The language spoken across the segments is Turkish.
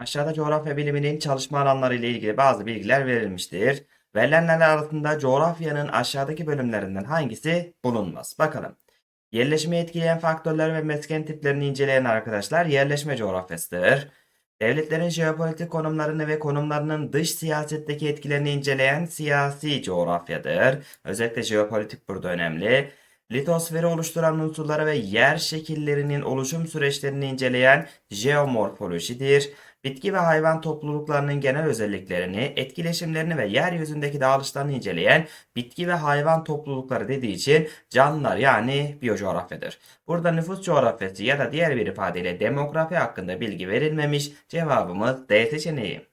Aşağıda coğrafya biliminin çalışma alanları ile ilgili bazı bilgiler verilmiştir. Verilenler arasında coğrafyanın aşağıdaki bölümlerinden hangisi bulunmaz? Bakalım. Yerleşimi etkileyen faktörler ve mesken tiplerini inceleyen arkadaşlar yerleşme coğrafyasıdır. Devletlerin jeopolitik konumlarını ve konumlarının dış siyasetteki etkilerini inceleyen siyasi coğrafyadır. Özellikle jeopolitik burada önemli. Litosferi oluşturan unsurları ve yer şekillerinin oluşum süreçlerini inceleyen jeomorfolojidir. Bitki ve hayvan topluluklarının genel özelliklerini, etkileşimlerini ve yeryüzündeki dağılışlarını inceleyen bitki ve hayvan toplulukları dediği için canlılar yani biyocoğrafyadır. Burada nüfus coğrafyası ya da diğer bir ifadeyle demografi hakkında bilgi verilmemiş. Cevabımız D seçeneği.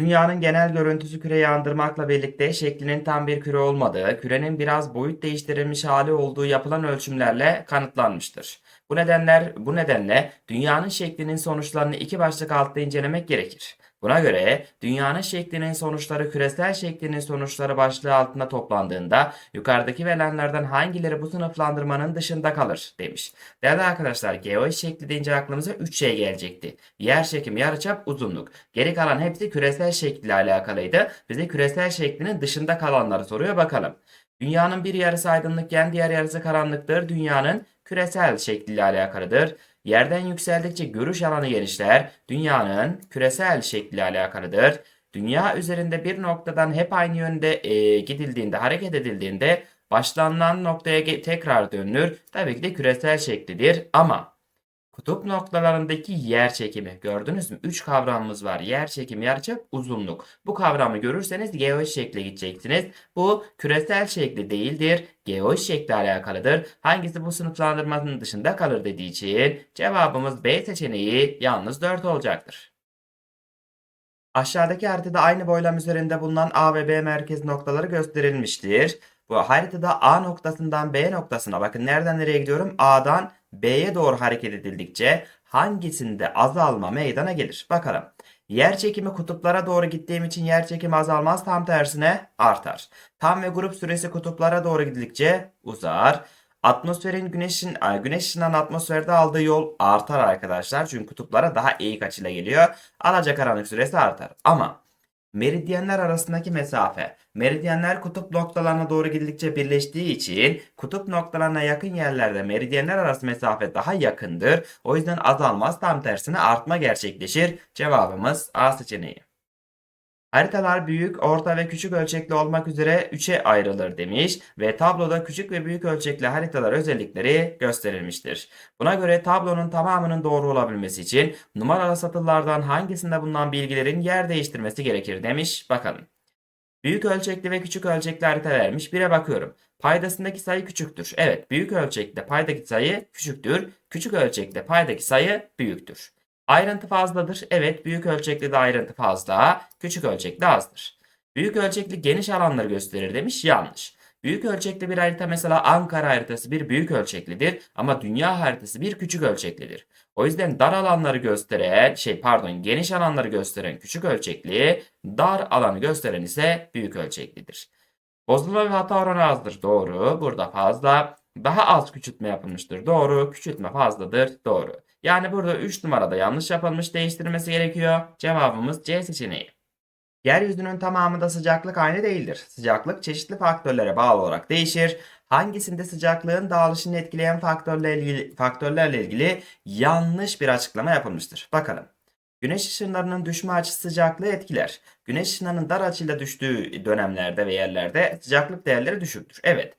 Dünyanın genel görüntüsü küreyi andırmakla birlikte şeklinin tam bir küre olmadığı, kürenin biraz boyut değiştirilmiş hali olduğu yapılan ölçümlerle kanıtlanmıştır. Bu nedenler bu nedenle dünyanın şeklinin sonuçlarını iki başlık altta incelemek gerekir. Buna göre dünyanın şeklinin sonuçları küresel şeklinin sonuçları başlığı altında toplandığında yukarıdaki verilenlerden hangileri bu sınıflandırmanın dışında kalır demiş. Değerli arkadaşlar geoid şekli deyince aklımıza 3 şey gelecekti. Yer çekim, yarıçap, uzunluk. Geri kalan hepsi küresel şekliyle alakalıydı. Bize küresel şeklinin dışında kalanları soruyor bakalım. Dünyanın bir yarısı aydınlıkken diğer yarısı karanlıktır. Dünyanın küresel şekliyle alakalıdır. Yerden yükseldikçe görüş alanı genişler. Dünyanın küresel şekliyle alakalıdır. Dünya üzerinde bir noktadan hep aynı yönde e, gidildiğinde, hareket edildiğinde başlanılan noktaya tekrar dönülür. Tabii ki de küresel şeklidir ama kutup noktalarındaki yer çekimi gördünüz mü? 3 kavramımız var. Yer çekimi, yarıçap, uzunluk. Bu kavramı görürseniz geoid şekle gideceksiniz. Bu küresel şekli değildir. Geoid şekli alakalıdır. Hangisi bu sınıflandırmanın dışında kalır dediği için cevabımız B seçeneği yalnız 4 olacaktır. Aşağıdaki haritada aynı boylam üzerinde bulunan A ve B merkez noktaları gösterilmiştir. Bu haritada A noktasından B noktasına bakın nereden nereye gidiyorum? A'dan B'ye doğru hareket edildikçe hangisinde azalma meydana gelir? Bakalım. Yer çekimi kutuplara doğru gittiğim için yer çekimi azalmaz tam tersine artar. Tam ve grup süresi kutuplara doğru gidildikçe uzar. Atmosferin güneşin güneş ışığından atmosferde aldığı yol artar arkadaşlar. Çünkü kutuplara daha eğik açıyla geliyor. Alacakaranlık süresi artar. Ama meridyenler arasındaki mesafe. Meridyenler kutup noktalarına doğru gidildikçe birleştiği için kutup noktalarına yakın yerlerde meridyenler arası mesafe daha yakındır. O yüzden azalmaz tam tersine artma gerçekleşir. Cevabımız A seçeneği. Haritalar büyük, orta ve küçük ölçekli olmak üzere 3'e ayrılır demiş ve tabloda küçük ve büyük ölçekli haritalar özellikleri gösterilmiştir. Buna göre tablonun tamamının doğru olabilmesi için numaralı satırlardan hangisinde bulunan bilgilerin yer değiştirmesi gerekir demiş. Bakalım. Büyük ölçekli ve küçük ölçekli harita vermiş. Bire bakıyorum. Paydasındaki sayı küçüktür. Evet, büyük ölçekte paydaki sayı küçüktür. Küçük ölçekte paydaki sayı büyüktür. Ayrıntı fazladır. Evet, büyük ölçekli de ayrıntı fazla, küçük ölçekli azdır. Büyük ölçekli geniş alanları gösterir demiş. Yanlış. Büyük ölçekli bir harita mesela Ankara haritası bir büyük ölçeklidir ama dünya haritası bir küçük ölçeklidir. O yüzden dar alanları gösteren şey pardon geniş alanları gösteren küçük ölçekli, dar alanı gösteren ise büyük ölçeklidir. Bozulma ve hata oranı azdır. Doğru. Burada fazla. Daha az küçültme yapılmıştır. Doğru. Küçültme fazladır. Doğru. Yani burada 3 numarada yanlış yapılmış değiştirilmesi gerekiyor. Cevabımız C seçeneği. Yeryüzünün tamamında sıcaklık aynı değildir. Sıcaklık çeşitli faktörlere bağlı olarak değişir. Hangisinde sıcaklığın dağılışını etkileyen faktörlerle ilgili, faktörlerle ilgili yanlış bir açıklama yapılmıştır. Bakalım. Güneş ışınlarının düşme açısı sıcaklığı etkiler. Güneş ışınlarının dar açıyla düştüğü dönemlerde ve yerlerde sıcaklık değerleri düşüktür. Evet.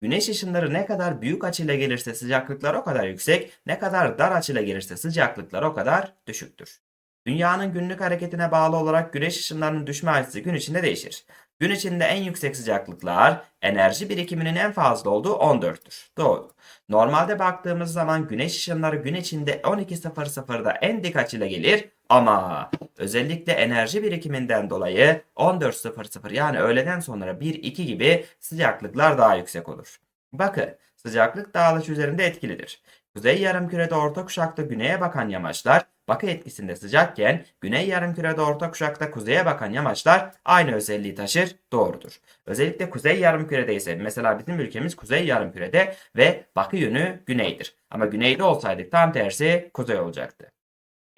Güneş ışınları ne kadar büyük açıyla gelirse sıcaklıklar o kadar yüksek, ne kadar dar açıyla gelirse sıcaklıklar o kadar düşüktür. Dünyanın günlük hareketine bağlı olarak güneş ışınlarının düşme açısı gün içinde değişir. Gün içinde en yüksek sıcaklıklar enerji birikiminin en fazla olduğu 14'tür. Doğru. Normalde baktığımız zaman güneş ışınları gün içinde 12.00'da en dik açıyla gelir ama özellikle enerji birikiminden dolayı 14.00 yani öğleden sonra 1-2 gibi sıcaklıklar daha yüksek olur. Bakın sıcaklık dağılış üzerinde etkilidir. Kuzey yarımkürede orta kuşakta güneye bakan yamaçlar bakı etkisinde sıcakken güney yarımkürede orta kuşakta kuzeye bakan yamaçlar aynı özelliği taşır. Doğrudur. Özellikle kuzey yarımkürede ise mesela bizim ülkemiz kuzey yarımkürede ve bakı yönü güneydir. Ama güneyde olsaydık tam tersi kuzey olacaktı.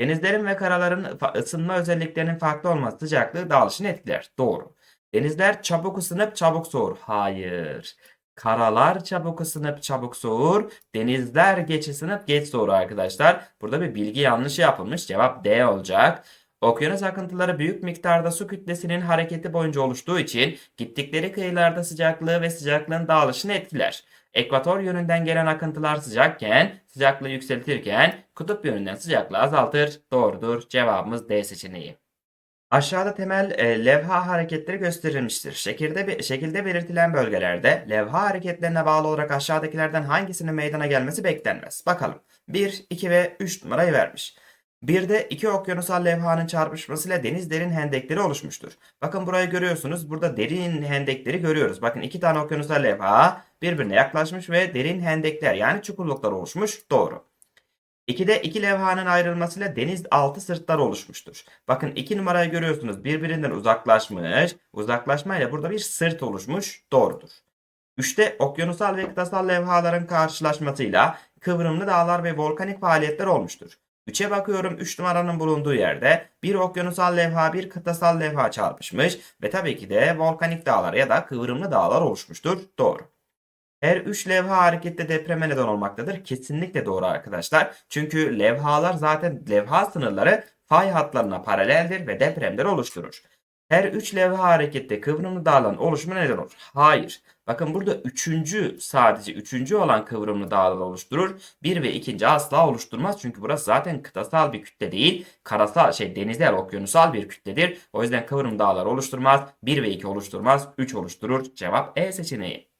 Denizlerin ve karaların ısınma özelliklerinin farklı olması sıcaklığı dağılışını etkiler. Doğru. Denizler çabuk ısınıp çabuk soğur. Hayır. Karalar çabuk ısınıp çabuk soğur. Denizler geç ısınıp geç soğur arkadaşlar. Burada bir bilgi yanlışı yapılmış. Cevap D olacak. Okyanus akıntıları büyük miktarda su kütlesinin hareketi boyunca oluştuğu için gittikleri kıyılarda sıcaklığı ve sıcaklığın dağılışını etkiler. Ekvator yönünden gelen akıntılar sıcakken, sıcaklığı yükseltirken kutup yönünden sıcaklığı azaltır. Doğrudur. Cevabımız D seçeneği. Aşağıda temel e, levha hareketleri gösterilmiştir. Şekilde, şekilde belirtilen bölgelerde levha hareketlerine bağlı olarak aşağıdakilerden hangisinin meydana gelmesi beklenmez. Bakalım. 1, 2 ve 3 numarayı vermiş. Bir iki okyanusal levhanın çarpışmasıyla deniz derin hendekleri oluşmuştur. Bakın burayı görüyorsunuz. Burada derin hendekleri görüyoruz. Bakın iki tane okyanusal levha birbirine yaklaşmış ve derin hendekler yani çukurluklar oluşmuş. Doğru. 2'de iki levhanın ayrılmasıyla deniz altı sırtlar oluşmuştur. Bakın iki numarayı görüyorsunuz. Birbirinden uzaklaşmış. Uzaklaşmayla burada bir sırt oluşmuş. Doğrudur. 3'te okyanusal ve kıtasal levhaların karşılaşmasıyla kıvrımlı dağlar ve volkanik faaliyetler olmuştur. 3'e bakıyorum 3 numaranın bulunduğu yerde bir okyanusal levha bir kıtasal levha çarpışmış ve tabii ki de volkanik dağlar ya da kıvrımlı dağlar oluşmuştur. Doğru. Her 3 levha harekette depreme neden olmaktadır. Kesinlikle doğru arkadaşlar. Çünkü levhalar zaten levha sınırları fay hatlarına paraleldir ve depremleri oluşturur. Her 3 levha harekette kıvrımlı dağların oluşumuna neden olur. Hayır. Bakın burada üçüncü sadece üçüncü olan kıvrımlı dağlar oluşturur. Bir ve ikinci asla oluşturmaz. Çünkü burası zaten kıtasal bir kütle değil. Karasal şey denizel okyanusal bir kütledir. O yüzden kıvrım dağlar oluşturmaz. 1 ve 2 oluşturmaz. 3 oluşturur. Cevap E seçeneği.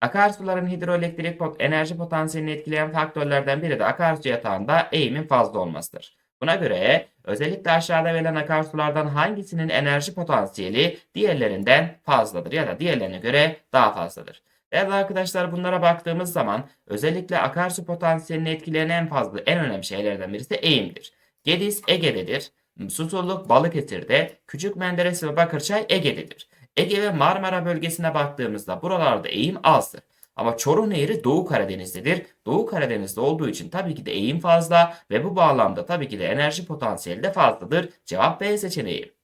Akarsuların hidroelektrik pot enerji potansiyelini etkileyen faktörlerden biri de akarsu yatağında eğimin fazla olmasıdır. Buna göre özellikle aşağıda verilen akarsulardan hangisinin enerji potansiyeli diğerlerinden fazladır ya da diğerlerine göre daha fazladır. Değerli arkadaşlar bunlara baktığımız zaman özellikle akarsu potansiyelini etkileyen en fazla en önemli şeylerden birisi eğimdir. Gediz Ege'dedir. Susurluk Balıkesir'de, Küçük Menderes ve Bakırçay Ege'dedir. Ege ve Marmara bölgesine baktığımızda buralarda eğim azdır. Ama Çoruh Nehri Doğu Karadeniz'dedir. Doğu Karadeniz'de olduğu için tabii ki de eğim fazla ve bu bağlamda tabii ki de enerji potansiyeli de fazladır. Cevap B seçeneği.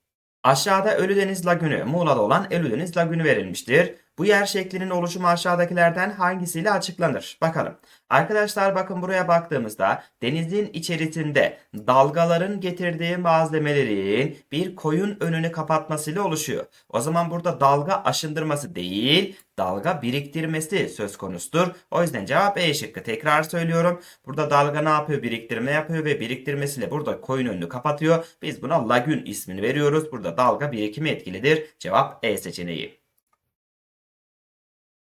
Aşağıda Ölüdeniz Lagünü, Muğla'da olan Ölüdeniz Lagünü verilmiştir. Bu yer şeklinin oluşumu aşağıdakilerden hangisiyle açıklanır? Bakalım. Arkadaşlar bakın buraya baktığımızda denizin içerisinde dalgaların getirdiği malzemelerin bir koyun önünü kapatmasıyla oluşuyor. O zaman burada dalga aşındırması değil, dalga biriktirmesi söz konusudur. O yüzden cevap E şıkkı. Tekrar söylüyorum. Burada dalga ne yapıyor? Biriktirme yapıyor ve biriktirmesiyle burada koyun önünü kapatıyor. Biz buna lagün ismini veriyoruz. Burada dalga birikimi etkilidir. Cevap E seçeneği.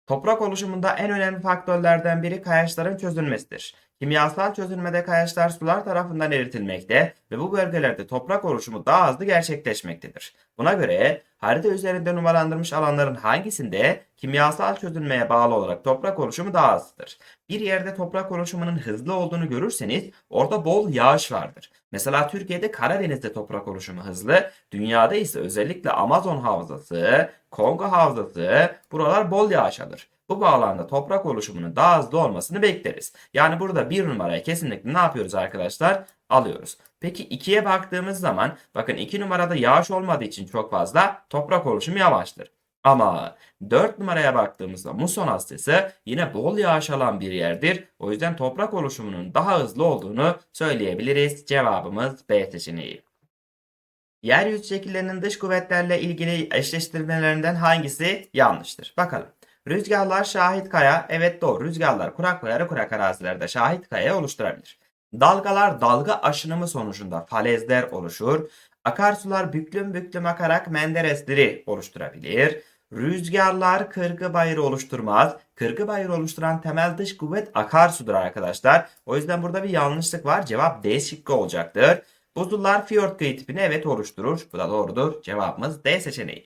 Toprak oluşumunda en önemli faktörlerden biri kayaçların çözülmesidir. Kimyasal çözülmede kayaçlar sular tarafından eritilmekte ve bu bölgelerde toprak oluşumu daha hızlı gerçekleşmektedir. Buna göre harita üzerinde numaralandırmış alanların hangisinde kimyasal çözülmeye bağlı olarak toprak oluşumu daha hızlıdır? Bir yerde toprak oluşumunun hızlı olduğunu görürseniz orada bol yağış vardır. Mesela Türkiye'de Karadeniz'de toprak oluşumu hızlı, dünyada ise özellikle Amazon havzası, Kongo havzası buralar bol yağış alır. Bu bağlamda toprak oluşumunun daha hızlı olmasını bekleriz. Yani burada bir numarayı kesinlikle ne yapıyoruz arkadaşlar? Alıyoruz. Peki 2'ye baktığımız zaman bakın 2 numarada yağış olmadığı için çok fazla toprak oluşumu yavaştır. Ama 4 numaraya baktığımızda muson hastası yine bol yağış alan bir yerdir. O yüzden toprak oluşumunun daha hızlı olduğunu söyleyebiliriz. Cevabımız B seçeneği. Yeryüzü şekillerinin dış kuvvetlerle ilgili eşleştirmelerinden hangisi yanlıştır? Bakalım. Rüzgarlar şahit kaya. Evet doğru. Rüzgarlar kurak ve yarı kurak arazilerde şahit kaya oluşturabilir. Dalgalar dalga aşınımı sonucunda falezler oluşur. Akarsular büklüm büklüm akarak menderesleri oluşturabilir. Rüzgarlar kırgı bayırı oluşturmaz. Kırgı bayırı oluşturan temel dış kuvvet akarsudur arkadaşlar. O yüzden burada bir yanlışlık var. Cevap D şıkkı olacaktır. Buzullar fiyort kıyı tipini evet oluşturur. Bu da doğrudur. Cevabımız D seçeneği.